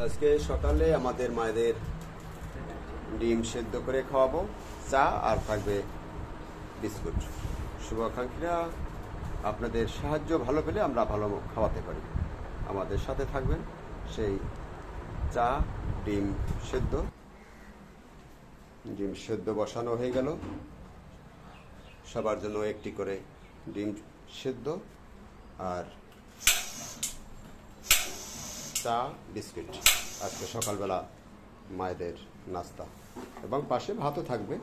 আজকে সকালে আমাদের মায়েদের ডিম সেদ্ধ করে খাওয়াবো। চা আর থাকবে বিস্কুট। শুভাকাঙ্ক্ষীরা, আপনাদের সাহায্য ভালো পেলে আমরা ভালো খাওয়াতে পারি। আমাদের সাথে থাকবেন সেই চা, ডিম সেদ্ধ। ডিম সেদ্ধ বসানো হয়ে গেল। সবার জন্য একটি করে ডিম সেদ্ধ। আর চা বিস্কিট। আজকে সকালবেলা মায়েদের নাস্তা। এবং পাশে ভাতও থাকবে।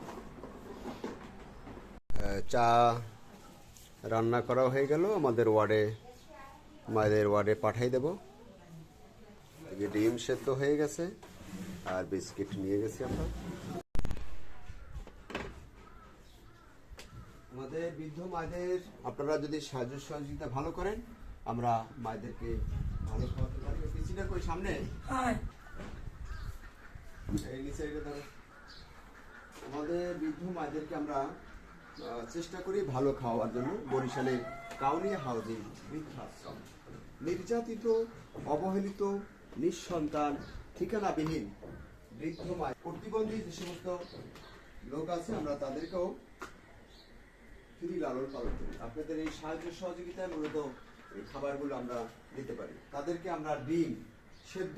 চা রান্না করা হয়ে গেল। আমাদের ওয়ার্ডে, মায়েদের ওয়ার্ডে পাঠাই দেব। ডিম সেদ্ধ হয়ে গেছে। আর বিস্কিট নিয়ে গেছি আমরা। আমাদের বৃদ্ধ মায়েদের, আপনারা যদি সাহায্য সহযোগিতা ভালো করেন, আমরা মায়েদেরকে ভালো খাওয়াতে পারি কই সামনে? এই নিচে এটা ধরো। আমাদের বৃদ্ধ মায়েদেরকে আমরা চেষ্টা করি ভালো খাওয়ার জন্য। বরিশালে কাউনিয়া হাউজিং বৃদ্ধাশ্রম। নির্যাতিত অবহেলিত নিঃসন্তান ঠিকানাবিহীন বৃদ্ধ মায়ের প্রতিবন্ধী যে সমস্ত লোক আছে আমরা তাদেরকেও ফ্রি লালন পালন করি। আপনাদের এই সাহায্য সহযোগিতায় মূলত এই খাবারগুলো আমরা দিতে পারি। তাদেরকে আমরা ডিম সেদ্ধ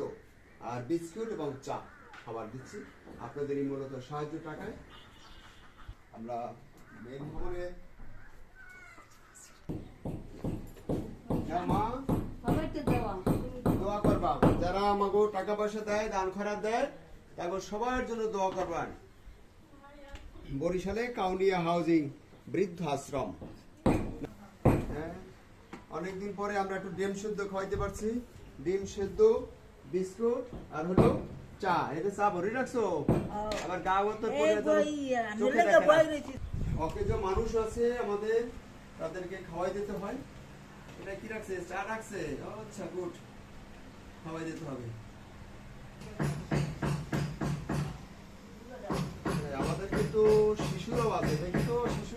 আর বিস্কুট এবং চা খাবার দিচ্ছি। আপনাদের এই মূলত সাহায্য টাকায়। আমরা মেন ভবনে মা দোয়া করবা। যারা আমাকে টাকা পয়সা দেয় দান খরার দেয় তারপর সবার জন্য দোয়া করবেন। বরিশালে কাউনিয়া হাউজিং বৃদ্ধ আশ্রম। হ্যাঁ, অনেকদিন পরে আমরা একটু ডেম সেদ্ধ খাওয়াইতে পারছি। ডিম সেদ্ধ বিস্কুট আর হলো চা। এটা চা ভরে রাখছো? আবার গা গতর রয়েছে। অকেজ মানুষ আছে আমাদের তাদেরকে খাওয়াই দিতে হয়। এটা কি রাখছে? চা রাখছে? আচ্ছা গুড। খাওয়াই দিতে হবে। আমাদের কিন্তু শিশুরাও আছে। দেখি তো শিশু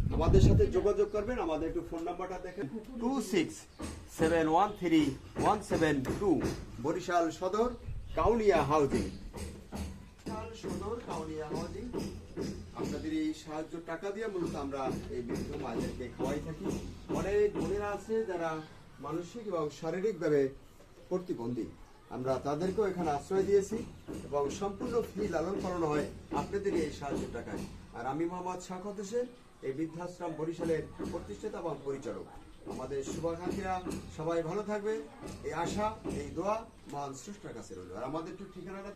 আমাদের সাথে যোগাযোগ করবেন আমাদের একটু ফোন নাম্বারটা দেখেন। Two six seven one three one seven two Barishal সদর কাউনিয়া হাউজিং সদর কাউনিয়া হাউজিং আপনাদের এই সাহায্য টাকা দিয়ে মূলত আমরা এই বৃদ্ধ মায়েদেরকে খাওয়াই থাকি। অনেক বোনেরা আছে যারা মানসিক এবং শারীরিকভাবে প্রতিবন্ধী। আমরা তাদেরকেও এখানে আশ্রয় দিয়েছি এবং সম্পূর্ণ ফ্রি লালন পালন হয় আপনাদের এই সাহায্য টাকায়। আর আমি মোহাম্মদ শাকত হোসেন এই বৃদ্ধাশ্রম বরিশালের প্রতিষ্ঠাতা এবং পরিচালক। আমাদের শুভাকাঙ্ক্ষীরা সবাই ভালো থাকবে। এই আশা, এই দোয়া মহান সৃষ্টার কাছে রইল। আর আমাদের একটু ঠিকানাটা